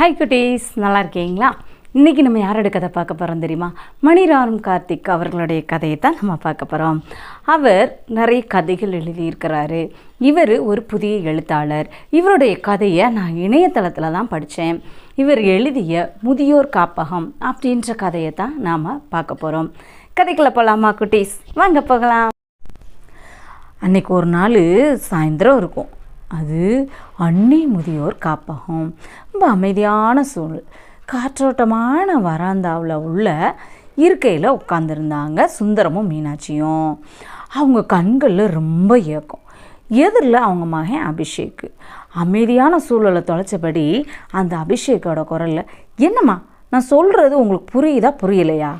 Hi குட்டீஸ். நல்லா இருக்கீங்களா? இன்றைக்கி நம்ம யாரோட கதை பார்க்க போகிறோம் தெரியுமா? மணிராம் கார்த்திக் அவர்களுடைய கதையை தான் நம்ம பார்க்க போகிறோம் அவர் நிறைய கதைகள் எழுதியிருக்கிறாரு. இவர் ஒரு புதிய எழுத்தாளர். இவருடைய கதையை நான் இணையதளத்தில் தான் படித்தேன் இவர் எழுதிய முதியோர் காப்பகம் அப்படின்ற கதையை தான் நாம் பார்க்க போகிறோம் கதைக்குள்ள போகலாமா குட்டீஸ்? வாங்க போகலாம். அன்னைக்கு ஒரு நாள் சாயந்தரம் இருக்கும். அது அன்னை முதியோர் காப்பகம். ரொம்ப அமைதியான சூழல். காற்றோட்டமான வராந்தாவில் உள்ள இருக்கையில் உட்காந்துருந்தாங்க சுந்தரமும் மீனாட்சியும். அவங்க கண்களில் ரொம்ப ஏக்கம். எதிரில் அவங்க மகன் அபிஷேக். அமைதியான சூழலை தொலைச்சபடி அந்த அபிஷேக்கோட குரலில் என்னம்மா நான் சொல்கிறது உங்களுக்கு புரியுதா புரியலையா?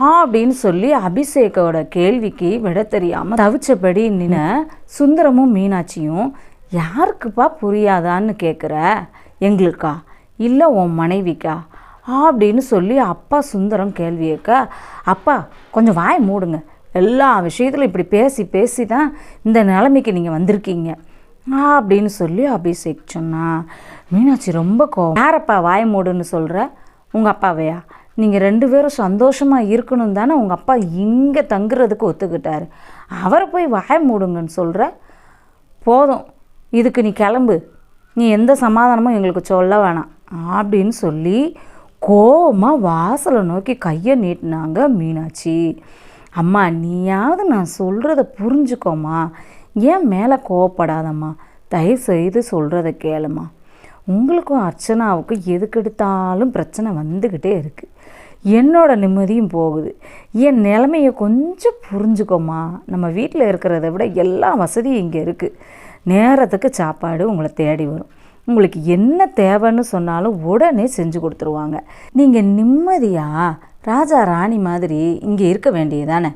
ஆ அப்படின்னு சொல்லி அபிஷேக்கோட கேள்விக்கு விட தெரியாமல் தவிச்சபடி நின்ன சுந்தரமும் மீனாட்சியும் யாருக்குப்பா புரியாதான்னு கேட்குற எங்களுக்கா? இல்லை உன் மனைவிக்கா? அப்படின்னு சொல்லி அப்பா சுந்தரம் கேள்வி கேட்க அப்பா கொஞ்சம் வாய் மூடுங்க. எல்லா விஷயத்துலையும் இப்படி பேசி பேசி தான் இந்த நிலைமைக்கு நீங்கள் வந்திருக்கீங்க. அப்படின்னு சொல்லி அபிஷேக் சொன்னா மீனாட்சி ரொம்ப கோவம். யாரப்பா வாய் மூடுன்னு சொல்கிற உங்கள் அப்பாவையா? நீங்கள் ரெண்டு பேரும் சந்தோஷமாக இருக்கணும் தானே. உங்கள் அப்பா இங்கே தங்குறதுக்கு ஒத்துக்கிட்டாரு. அவரை போய் வாய் மூடுங்கன்னு சொல்கிற போதும். இதுக்கு நீ கிளம்பு. நீ எந்த சமாதானமும் எங்களுக்கு சொல்ல வேணாம். அப்படின்னு சொல்லி கோவமாக வாசலை நோக்கி கையை நீட்டினாங்க மீனாட்சி. அம்மா நீயாவது நான் சொல்கிறத புரிஞ்சுக்கோம்மா ஏன் மேலே கோவப்படாதம்மா. தயவு செய்து சொல்கிறத கேளுமா. உங்களுக்கும் அர்ச்சனாவுக்கும் எதுக்கெடுத்தாலும் பிரச்சனை வந்துக்கிட்டே இருக்குது என்னோட நிம்மதியும் போகுது. என் நிலைமையை கொஞ்சம் புரிஞ்சுக்கோமா. நம்ம வீட்டில் இருக்கிறத விட எல்லா வசதியும் இங்கே இருக்குது நேரத்துக்கு சாப்பாடு உங்களை தேடி வரும். உங்களுக்கு என்ன தேவைன்னு சொன்னாலும் உடனே செஞ்சு கொடுத்துருவாங்க. நீங்கள் நிம்மதியாக ராஜா ராணி மாதிரி இங்கே இருக்க வேண்டியதானே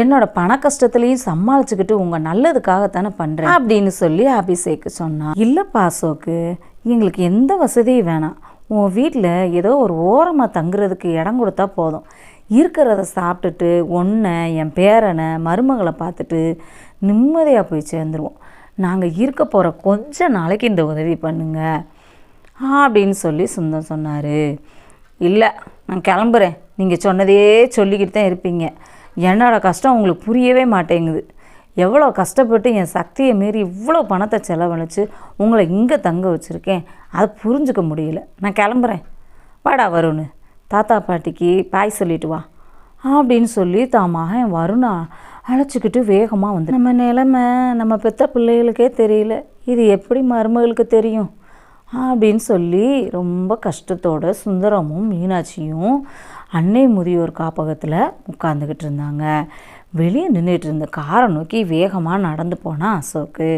என்னோட பண கஷ்டத்துலேயும் சமாளிச்சுக்கிட்டு உங்கள் நல்லதுக்காகத்தானே பண்ணுறேன் அப்படின்னு சொல்லி அபிஷேக் சொன்னான் இல்லை பாசோக்கு எங்களுக்கு எந்த வசதியும் வேணாம். உன் வீட்டில் ஏதோ ஒரு ஓரமாக தங்குறதுக்கு இடம் கொடுத்தா போதும். இருக்கிறத சாப்பிட்டுட்டு ஒன்றை என் பேரனை மருமகளை பார்த்துட்டு நிம்மதியாக போய் சேர்ந்துருவோம். நாங்கள் இருக்க போகிற கொஞ்ச நாளைக்கு இந்த உதவி பண்ணுங்க. அப்படின்னு சொல்லி சுந்தம் சொன்னார். இல்லை நான் கிளம்புறேன். நீங்கள் சொன்னதே சொல்லிக்கிட்டு தான் இருப்பீங்க. என்னோட கஷ்டம் உங்களுக்கு புரியவே மாட்டேங்குது. எவ்வளோ கஷ்டப்பட்டு என் சக்தியை மீறி இவ்வளோ பணத்தை செலவழித்து உங்களை இங்கே தங்க வச்சுருக்கேன். அதை புரிஞ்சுக்க முடியல. நான் கிளம்புறேன். வாடா வருண். தாத்தா பாட்டிக்கு பாய் சொல்லிட்டு வா. அப்படின்னு சொல்லி தான் மகன் வருணா அழைச்சிக்கிட்டு வேகமாக வந்து நம்ம நிலமை நம்ம பெத்த பிள்ளைகளுக்கே தெரியல. இது எப்படி மருமகளுக்கு தெரியும்? அப்படின்னு சொல்லி ரொம்ப கஷ்டத்தோட சுந்தரமும் மீனாட்சியும் அன்னை முதியோர் காப்பகத்தில் உட்காந்துக்கிட்டு இருந்தாங்க. வெளியே நின்றுட்டு இருந்த காரை நோக்கி வேகமாக நடந்து போனால் அசோக்கு.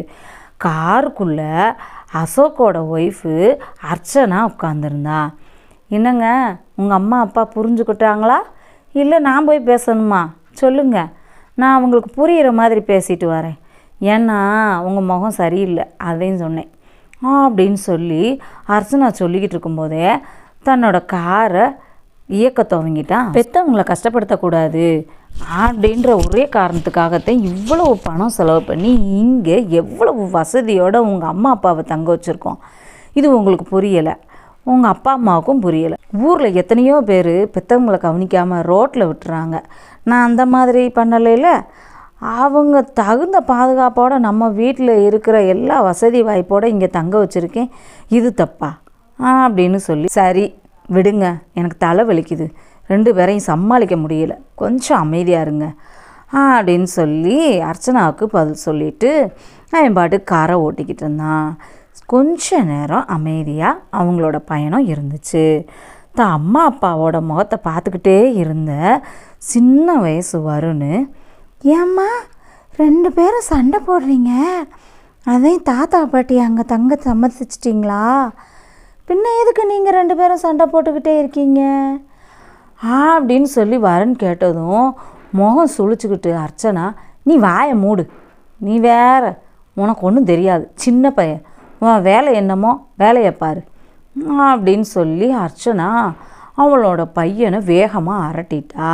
காருக்குள்ளே அசோக்கோட ஒய்ஃபு அர்ச்சனா உட்காந்துருந்தா என்னங்க உங்கள் அம்மா அப்பா புரிஞ்சுக்கிட்டாங்களா? இல்லை நான் போய் பேசணுமா? சொல்லுங்க. நான் அவங்களுக்கு புரிகிற மாதிரி பேசிட்டு வரேன். ஏன்னா உங்கள் முகம் சரியில்லை அதையும் சொன்னேன். ஆ அப்படின்னு சொல்லி அர்ச்சனா சொல்லிக்கிட்டு இருக்கும்போதே தன்னோட காரை இயக்க துவங்கிட்டான். பெற்றவங்களை கஷ்டப்படுத்தக்கூடாது அப்படின்ற ஒரே காரணத்துக்காகத்தான் இவ்வளவு பணம் செலவு பண்ணி இங்கே எவ்வளவு வசதியோடு உங்கள் அம்மா அப்பாவை தங்க வச்சுருக்கோம். இது உங்களுக்கு புரியலை. உங்கள் அப்பா அம்மாவுக்கும் புரியலை. ஊரில் எத்தனையோ பேர் பெற்றவங்களை கவனிக்காமல் ரோட்டில் விட்டுறாங்க. நான் அந்த மாதிரி பண்ணலைல அவங்க தகுந்த பாதுகாப்போடு நம்ம வீட்டில் இருக்கிற எல்லா வசதி வாய்ப்போடு இங்கே தங்க வச்சுருக்கேன். இது தப்பா? ஆ அப்படின்னு சொல்லி சரி விடுங்க. எனக்கு தலை வலிக்குது. ரெண்டு பேரையும் சமாளிக்க முடியல. கொஞ்சம் அமைதியாக இருங்க. அப்படின்னு சொல்லி அர்ச்சனாவுக்கு பதில் சொல்லிட்டு அவன் பாட்டு காரை ஓட்டிக்கிட்டு இருந்தான். கொஞ்ச நேரம் அமைதியாக அவங்களோட பயணம் இருந்துச்சு. தான் அம்மா அப்பாவோட முகத்தை பார்த்துக்கிட்டே இருந்த சின்ன வயசு வருன்னு ஏம்மா ரெண்டு பேரும் சண்டை போடுறீங்க? அதையும் தாத்தா பாட்டி அங்கே தங்க சம்மதிச்சிட்டிங்களா? பின்ன எதுக்கு நீங்கள் ரெண்டு பேரும் சண்டை போட்டுக்கிட்டே இருக்கீங்க? அப்படின்னு சொல்லி வரன் கேட்டதும் முகம் சுழிச்சுக்கிட்டு அர்ச்சனா நீ வாயை மூடு. நீ வேற உனக்கு ஒன்றும் தெரியாது. சின்ன பையன். உன் வேலை என்னமோ வேலையை பாரு. அப்படின்னு சொல்லி அர்ச்சனா அவளோட பையனை வேகமாக அரட்டிட்டா.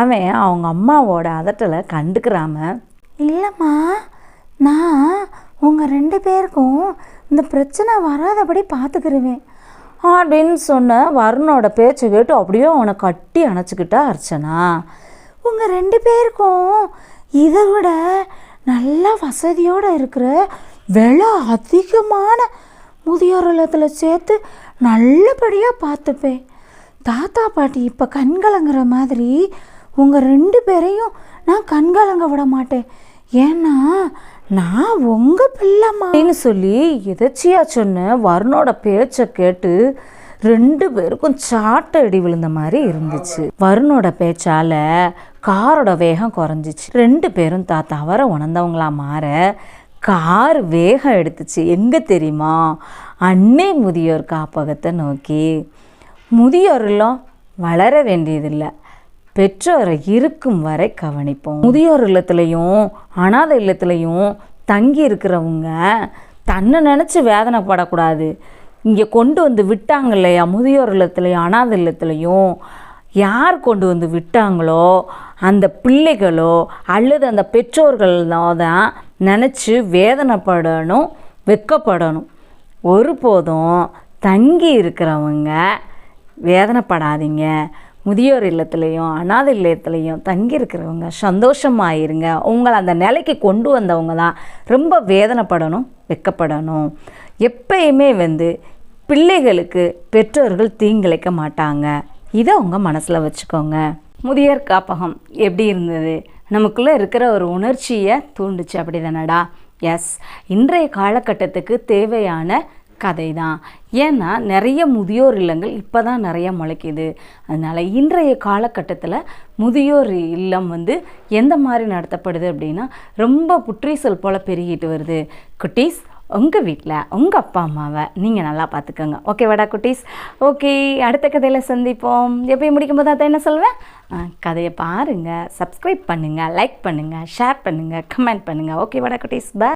அவன் அவங்க அம்மாவோட அதட்டலை கண்டுக்கிறாம இல்லைம்மா நான் உங்கள் ரெண்டு பேருக்கும் இந்த பிரச்சனை வராதபடி பார்த்துக்கிருவேன். அப்படின்னு சொன்ன வருணோட பேச்சை கேட்டு அப்படியே அவனை கட்டி அணைச்சிக்கிட்டா அர்ச்சனா. உங்கள் ரெண்டு பேருக்கும் இதை விட நல்ல வசதியோடு இருக்கிற விலை அதிகமான முதியோர் இல்லத்தில் சேர்த்து நல்லபடியாக பார்த்துப்பேன். தாத்தா பாட்டி இப்போ கண்கலங்கிற மாதிரி உங்கள் ரெண்டு பேரையும் நான் கண்கலங்க விட மாட்டேன். ஏன்னா நான் உங்கள் பிள்ளைமான்னு சொல்லி எதச்சியா சொன்ன வருணோட பேச்சை கேட்டு ரெண்டு பேருக்கும் சாட்டை அடி விழுந்த மாதிரி இருந்துச்சு. வருணோட பேச்சால காரோட வேகம் குறைஞ்சிச்சு. ரெண்டு பேரும் தா தவற உணர்ந்தவங்களா மாற கார் வேகம் எடுத்துச்சு. எங்கே தெரியுமா? அன்னை முதியோர் காப்பகத்தை நோக்கி. முதியோரெல்லாம் வளர வேண்டியதில்லை. பெற்றோரை இருக்கும் வரை கவனிப்போம். முதியோர் இல்லத்துலேயும் அனாதை இல்லத்துலேயும் தங்கி இருக்கிறவங்க தன்னை நினச்சி வேதனைப்படக்கூடாது. இங்கே கொண்டு வந்து விட்டாங்க இல்லையா? முதியோர் இல்லத்துலேயும் அனாதை இல்லத்துலேயும். யார் கொண்டு வந்து விட்டாங்களோ அந்த பிள்ளைகளோ அல்லது அந்த பெற்றோர்களோ தான் நினச்சி வேதனைப்படணும் வெக்கப்படணும் ஒருபோதும் தங்கி இருக்கிறவங்க வேதனைப்படாதீங்க. முதியோர் இல்லத்துலேயும் அனாதை இல்லத்துலேயும் தங்கி இருக்கிறவங்க சந்தோஷமாக இருங்க உங்களை அந்த நிலைக்கு கொண்டு வந்தவங்க தான் ரொம்ப வேதனைப்படணும் வெக்கப்படணும் எப்பயுமே வந்து பிள்ளைகளுக்கு பெற்றோர்கள் தீங்கிழைக்க மாட்டாங்க. இதை உங்கள் மனசில் வச்சுக்கோங்க. முதியோர் காப்பகம் எப்படி இருந்தது? நமக்குள்ளே இருக்கிற ஒரு உணர்ச்சியை தூண்டுச்சு அப்படி தானடா எஸ் இன்றைய காலகட்டத்துக்கு தேவையான கதை தான் ஏன்னா நிறைய முதியோர் இல்லங்கள் இப்போ தான் நிறைய முளைக்குது. அதனால் இன்றைய காலகட்டத்தில் முதியோர் இல்லம் வந்து எந்த மாதிரி நடத்தப்படுது அப்படின்னா ரொம்ப புற்றீசல் போல் பெருகிட்டு வருது. குட்டீஸ் உங்கள் வீட்டில் உங்கள் அப்பா அம்மாவை நீங்கள் நல்லா பார்த்துக்கோங்க ஓகேவாடா குட்டீஸ்? ஓகே அடுத்த கதையில் சந்திப்போம். எப்பயும் முடிக்கும் போது அதை என்ன சொல்வேன் கதையை பாருங்கள் சப்ஸ்கிரைப் பண்ணுங்கள் லைக் பண்ணுங்கள் ஷேர் பண்ணுங்கள் கமெண்ட் பண்ணுங்கள் ஓகே வடா குட்டீஸ்? பை